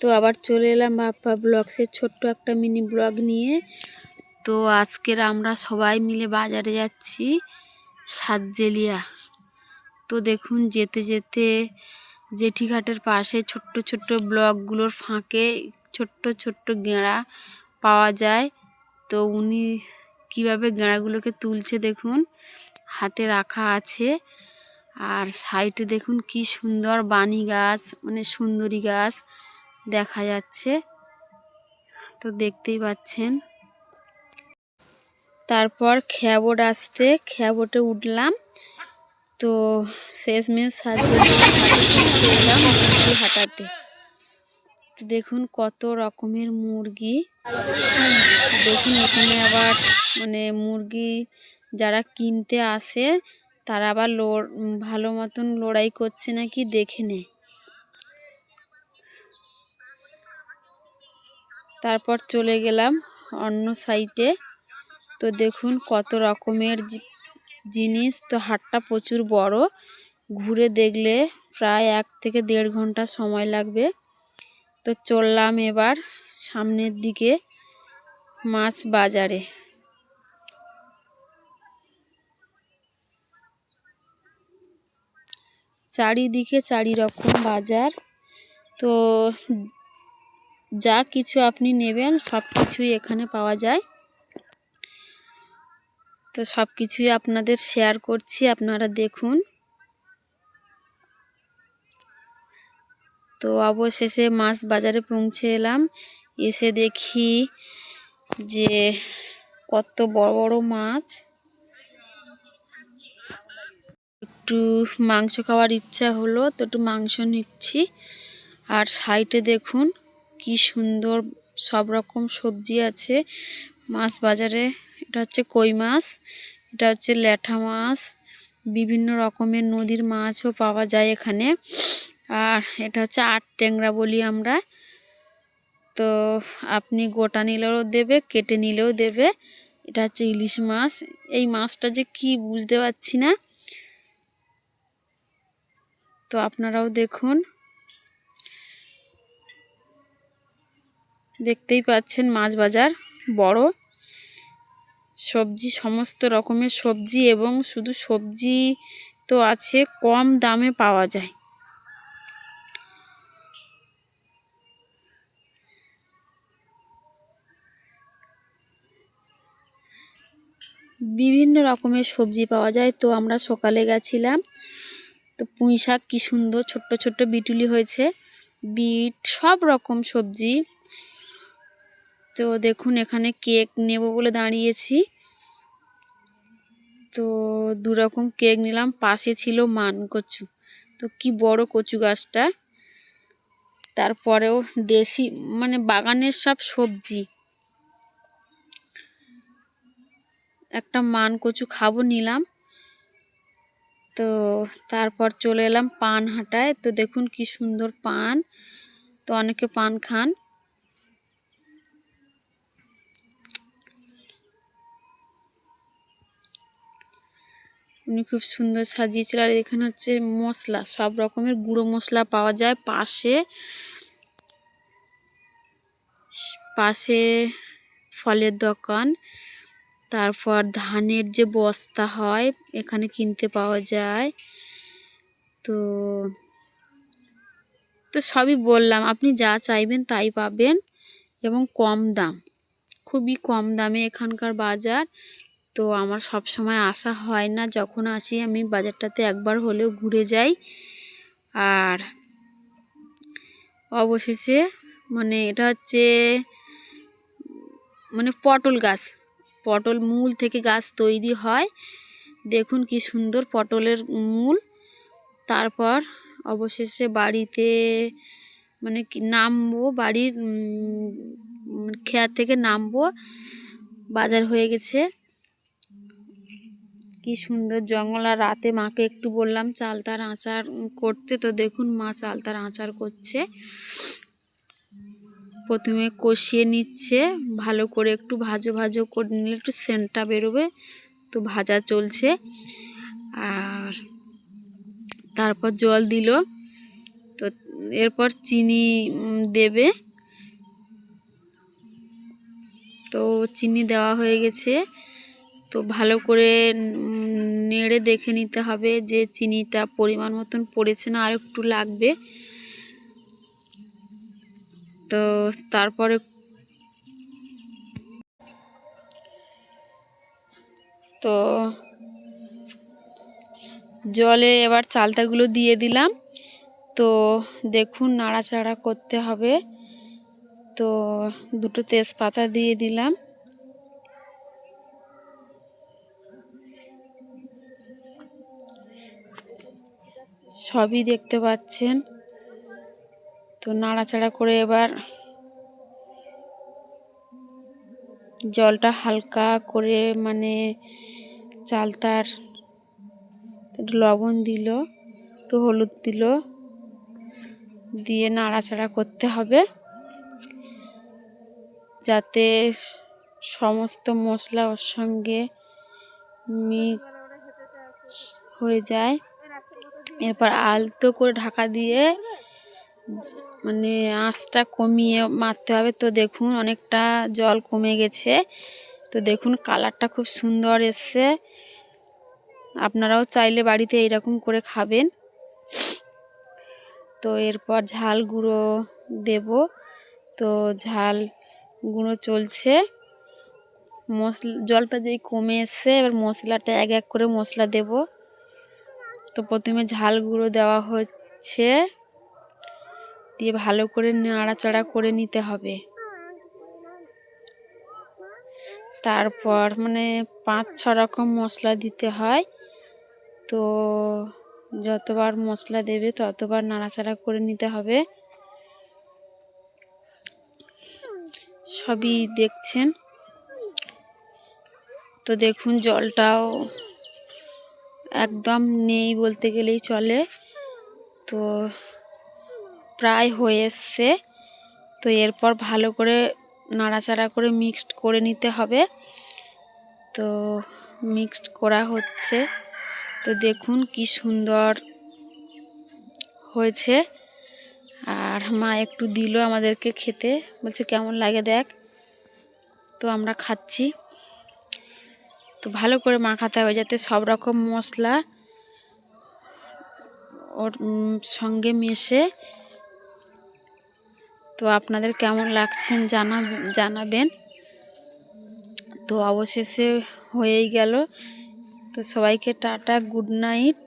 তো আবার চলে এলাম বাপ্পা ব্লগসের ছোট্ট একটা মিনি ব্লগ নিয়ে। তো আজকের আমরা সবাই মিলে বাজারে যাচ্ছি সাতজেলিয়া তো দেখুন, যেতে যেতে জেঠিঘাটের পাশে ছোট্ট ছোট্ট ব্লকগুলোর ফাঁকে ছোট্ট ছোট্ট গেঁড়া পাওয়া যায়। তো উনি কীভাবে গেঁড়াগুলোকে তুলছে দেখুন, হাতে রাখা আছে। আর সাইডে দেখুন কি সুন্দর বানি গাছ মানে সুন্দরী গাছ দেখা যাচ্ছে। তো দেখতেই পাচ্ছেন। তারপর খেয়াবোট আসতে খেয়াবোটে উঠলাম। তো শেষমেশ সাজিয়ে পৌঁছে এলাম মুরগি হাঁটাতে। তো দেখুন কত রকমের মুরগি। দেখুন এখানে আবার মানে মুরগি যারা কিনতে আসে তারা আবার ভালো মতন লড়াই করছে নাকি দেখে নে। তারপর চলে গেলাম অন্য সাইডে তো দেখুন কত রকমের জিনিস। তো হাটটা প্রচুর বড়। ঘুরে দেখলে প্রায় এক থেকে দেড় ঘণ্টা সময় লাগবে। তো চললাম এবার সামনের দিকে মাছ বাজারে। চারিদিকে চারি রকম বাজার। তো যা কিছু আপনি নেবেন, সব কিছুই এখানে পাওয়া যায়। তো সব কিছুই আপনাদের শেয়ার করছি, আপনারা দেখুন। তো অবশেষে মাছ বাজারে পৌঁছে এলাম। এসে দেখি যে কত বড় বড় মাছ। একটু মাংস খাওয়ার ইচ্ছা হলো, তো একটু মাংস নিচ্ছি। আর সাইডে দেখুন কি সুন্দর সব রকম সবজি আছে। মাছ বাজারে এটা হচ্ছে কই মাছ, এটা হচ্ছে ল্যাঠা মাছ, বিভিন্ন রকমের নদীর মাছও পাওয়া যায় এখানে। আর এটা হচ্ছে আট ট্যাংরা বলি আমরা। তো আপনি গোটা নিলেও দেবে, কেটে নিলেও দেবে। এটা হচ্ছে ইলিশ মাছ। এই মাছটা যে কি বুঝতে পারছি না। তো আপনারাও দেখুন। দেখতেই পাচ্ছেন মাছ বাজার বড়। সবজি সমস্ত রকমের সবজি এবং শুধু সবজি তো আছে, কম দামে পাওয়া যায়। বিভিন্ন রকমের সবজি পাওয়া যায়। তো আমরা সকালে গেছিলাম। তো পুঁই শাক কী সুন্দর, ছোট্ট ছোট্ট বিটুলি হয়েছে। বিট, সব রকম সবজি। তো দেখুন, এখানে কেক নেব বলে দাঁড়িয়েছি। তো দু রকম কেক নিলাম, পাশে ছিল মান কচু। তো কি বড় কচু গাছটা। তারপরেও দেশি মানে বাগানের সব সবজি। একটা মান কচু খাব নিলাম। তো তারপর চলে এলাম পান হাঁটায়। তো দেখুন কি সুন্দর পান। তো অনেকে পান খান। উনি খুব সুন্দর সাজিয়েছিল। আর এখানে হচ্ছে মশলা, সব রকমের গুঁড়ো মশলা পাওয়া যায় পাশে। পাশে ফলের দোকান। তারপর ধানের যে বস্তা হয়, এখানে কিনতে পাওয়া যায়। তো তো সবই বললাম, আপনি যা চাইবেন তাই পাবেন এবং কম দাম। খুবই কম দামে এখানকার বাজার। তো আমার সব সময় আসা হয় না, যখন আসি আমি বাজারটাতে একবার হলেও ঘুরে যাই। আর অবশেষে মানে এটা হচ্ছে মানে পটল গাছ। পটল মূল থেকে গাছ তৈরি হয়। দেখুন কি সুন্দর পটলের মূল। তারপর অবশেষে বাড়িতে মানে নামবো, বাড়ির খেয়ার থেকে নামবো। বাজার হয়ে গেছে। কি সুন্দর জঙ্গল। আর রাতে মাকে একটু বললাম, চালতার আচার করতে। তো দেখুন মা চালতার আচার করছে। প্রথমে কষিয়ে নিচ্ছে, ভালো করে একটু ভাজো ভাজো করে নিলে একটু সেন্টটা বেরোবে, তো ভাজা চলছে। আর তারপর জল দিল, তো এরপর চিনি দেবে। তো চিনি দেওয়া হয়ে গেছে, তো ভালো করে নেড়ে দেখে নিতে হবে যে চিনিটা পরিমাণ মতন পড়েছে না আর একটু লাগবে। তো তারপরে তো জলে এবার চালতাগুলো দিয়ে দিলাম। তো দেখুন নাড়াচাড়া করতে হবে। তো দুটো তেজপাতা দিয়ে দিলাম। সবই দেখতে পাচ্ছেন। তো নাড়াচাড়া করে এবার জলটা হালকা করে মানে চালতার একটু লবণ দিল, একটু হলুদ দিল, দিয়ে নাড়াচাড়া করতে হবে। যাতে সমস্ত মশলা ওর সঙ্গে মিক্স হয়ে যায়। এরপর আলতো করে ঢাকা দিয়ে মানে আঁচটা কমিয়ে মারতে হবে। তো দেখুন, অনেকটা জল কমে গেছে। তো দেখুন, কালারটা খুব সুন্দর এসছে। আপনারাও চাইলে বাড়িতে এইরকম করে খাবেন। তো এরপর ঝাল গুঁড়ো দেব। তো ঝাল গুঁড়ো চলছে। মশলা জলটা যেই কমে এসছে, এবার মশলাটা এক এক করে মশলা দেব। তো প্রথমে ঝাল গুঁড়ো দেওয়া হচ্ছে। দিয়ে ভালো করে নাড়াচাড়া করে নিতে হবে। তারপর মানে পাঁচ, ছ রকম মশলা দিতে হয়। তো যতবার মশলা দেবে ততবার নাড়াচাড়া করে নিতে হবে। সবই দেখছেন? তো দেখুন জলটাও একদম নেই বলতে গেলেই চলে। তো প্রায় হয়ে এসছে তো এরপর ভালো করে নাড়াচাড়া করে মিক্সড করে নিতে হবে। তো মিক্সড করা হচ্ছে। তো দেখুন কি সুন্দর হয়েছে। আর মা একটু দিল আমাদেরকে খেতে। বলছে, কেমন লাগে দেখ। তো আমরা খাচ্ছি। তো ভালো করে মাখাতে হবে যাতে সব রকম মশলা ওর সঙ্গে মিশে তো আপনাদের কেমন লাগছেন জানা, জানাবেন। তো অবশেষে হয়েই গেল। তো সবাইকে টাটা, গুড নাইট।